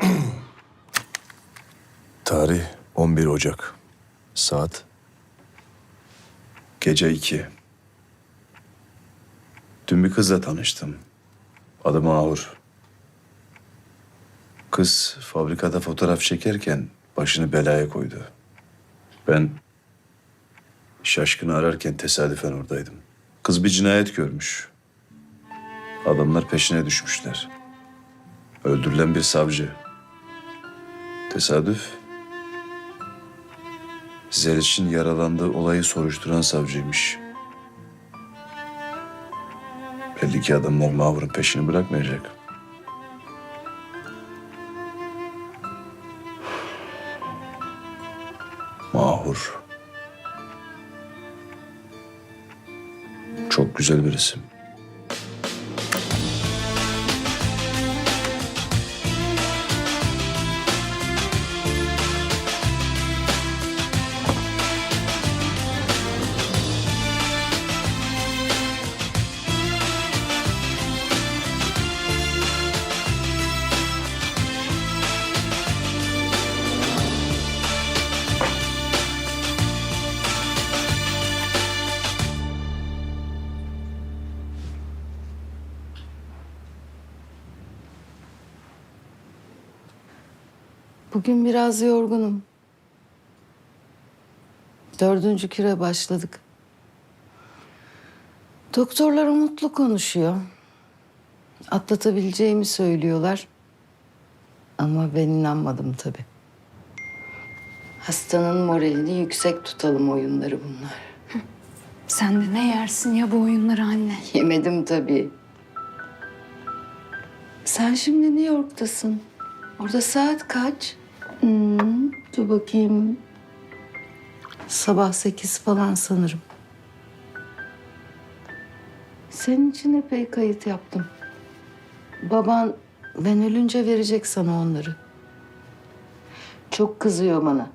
Tarih 11 Ocak. Saat gece 2. Dün bir kızla tanıştım. Adı Mahur. Kız fabrikada fotoğraf çekerken başını belaya koydu. Ben şaşkını ararken tesadüfen oradaydım. Kız bir cinayet görmüş. Adamlar peşine düşmüşler. Öldürülen bir savcı. Tesadüf. Zeliç'in yaralandığı olayı soruşturan savcıymış. Belli ki adamlar Mahur'un peşini bırakmayacak. Mahur. Çok güzel bir isim. Bugün biraz yorgunum. Dördüncü küre başladık. Doktorlar umutlu konuşuyor. Atlatabileceğimi söylüyorlar. Ama ben inanmadım tabii. Hastanın moralini yüksek tutalım oyunları bunlar. Sen de ne yersin ya bu oyunları anne? Yemedim tabii. Sen şimdi New York'tasın. Orada saat kaç? Hmm, dur bakayım. Sabah sekiz falan sanırım. Senin için epey kayıt yaptım. Baban ben ölünce verecek sana onları. Çok kızıyor bana.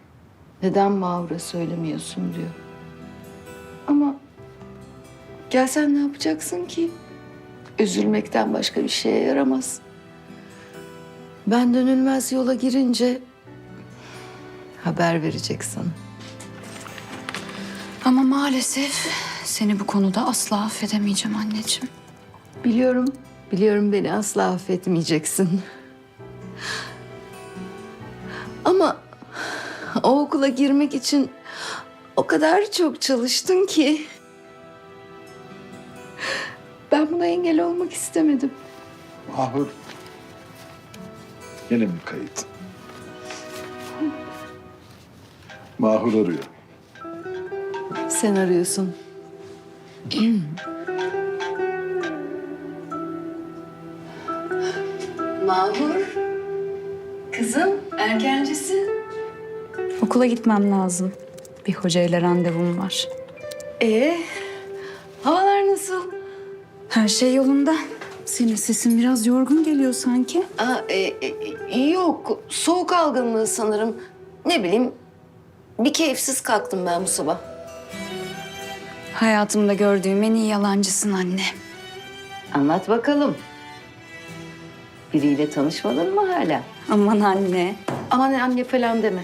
Neden Mavra söylemiyorsun diyor. Ama gelsen ne yapacaksın ki? Üzülmekten başka bir şeye yaramaz. Ben dönülmez yola girince haber vereceksin. Ama maalesef seni bu konuda asla affedemeyeceğim anneciğim. Biliyorum, biliyorum beni asla affetmeyeceksin. Ama o okula girmek için o kadar çok çalıştın ki. Ben buna engel olmak istemedim. Mahur. Yine mi kayıt? Mahur arıyor. Sen arıyorsun. Mahur. Kızım, erkencisin. Okula gitmem lazım. Bir hocayla randevum var. Ee, havalar nasıl? Her şey yolunda. Senin sesin biraz yorgun geliyor sanki. Aa, e, e, yok, soğuk algınlığı sanırım. Ne bileyim, bir keyifsiz kalktım ben bu sabah. Hayatımda gördüğüm en iyi yalancısın anne. Anlat bakalım. Biriyle tanışmadın mı hala? Aman anne. Aman anne falan deme.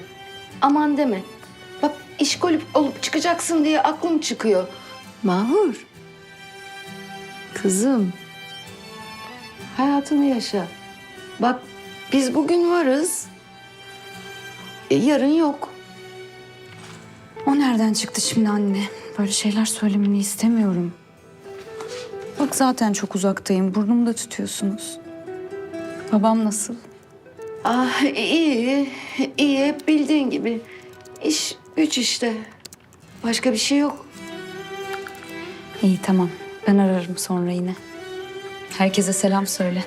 Aman deme. Bak işkolip olup çıkacaksın diye aklım çıkıyor. Mahur. Kızım. Hayatını yaşa. Bak biz bugün varız. E, yarın yok. O nereden çıktı şimdi anne? Böyle şeyler söylemeni istemiyorum. Bak zaten çok uzaktayım. Burnumda tutuyorsunuz. Babam nasıl? Ah iyi, iyi hep bildiğin gibi. İş güç işte. Başka bir şey yok. İyi tamam. Ben ararım sonra yine. Herkese selam söyle.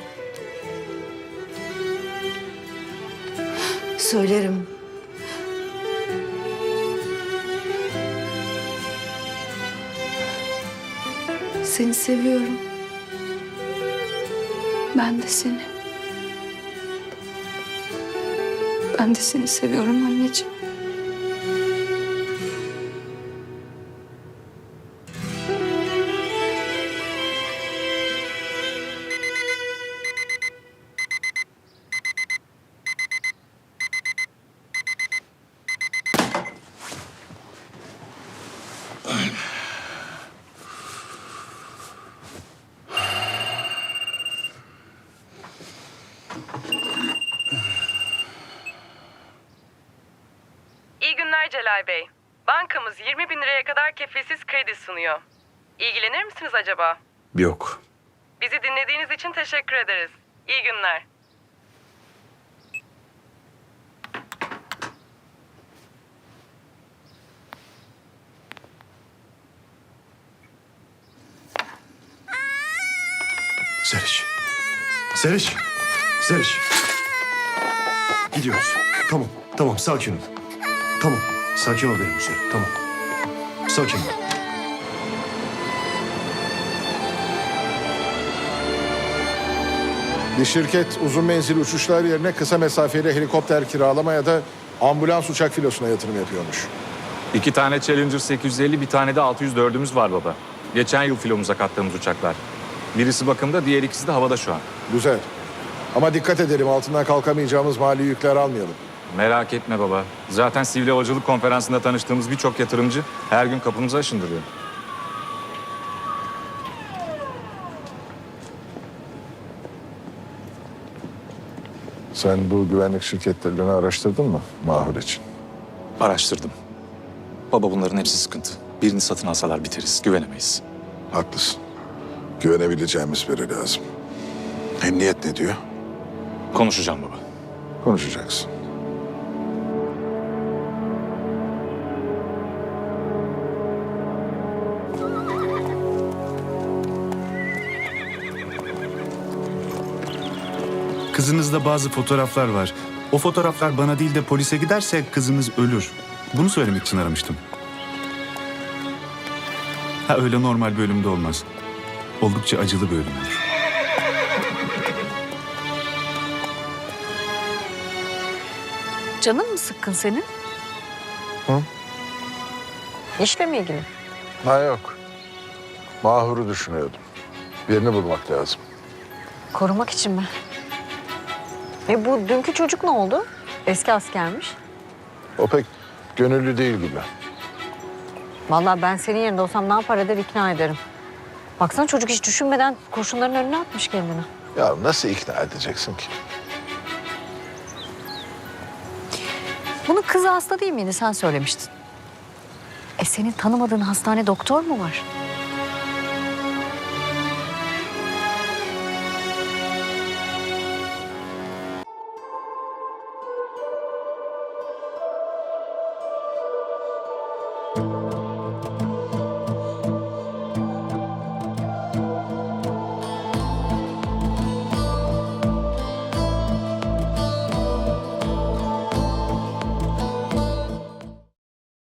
Söylerim. Seni seviyorum. Ben de seni. Ben de seni seviyorum anneciğim. İyi günler Celal Bey. Bankamız 20 bin liraya kadar kefilsiz kredi sunuyor. İlgilenir misiniz acaba? Yok. Bizi dinlediğiniz için teşekkür ederiz. İyi günler. Seriş. Seriş. Zeliş. Gidiyoruz. Tamam. Tamam sakin ol. Tamam. Sakin ol benim güzelim. Tamam. Sakin ol. Bir şirket uzun menzilli uçuşlar yerine kısa mesafeli helikopter kiralama ya da ambulans uçak filosuna yatırım yapıyormuş. İki tane Challenger 850, bir tane de 604'ümüz var baba. Geçen yıl filomuza kattığımız uçaklar. Birisi bakımda, diğer ikisi de havada şu an. Güzel. Ama dikkat edelim altından kalkamayacağımız mali yükler almayalım. Merak etme baba. Zaten Sivil Havacılık Konferansı'nda tanıştığımız birçok yatırımcı her gün kapımıza aşındırıyor. Sen bu güvenlik şirketlerini araştırdın mı Mahur için? Araştırdım. Baba bunların hepsi sıkıntı. Birini satın alsalar biteriz, güvenemeyiz. Haklısın. Güvenebileceğimiz biri lazım. Emniyet ne diyor? Konuşacağım baba. Konuşacaksın. Kızınızda bazı fotoğraflar var. O fotoğraflar bana değil de polise giderse kızınız ölür. Bunu söylemek için aramıştım. Ha öyle normal bölümde olmaz. Oldukça acılı bir ölüm olur. Canın mı sıkkın senin? Hı? İşle mi ilgili? Ha yok. Mahur'u düşünüyordum. Birini bulmak lazım. Korumak için mi? E bu dünkü çocuk ne oldu? Eski askermiş. O pek gönüllü değil gibi. Vallahi ben senin yerinde olsam ne yapar eder ikna ederim. Baksana çocuk hiç düşünmeden kurşunların önüne atmış kendini. Ya nasıl ikna edeceksin ki? Bunun kızı hasta değil miydi sen söylemiştin. E senin tanımadığın hastane doktor mu var?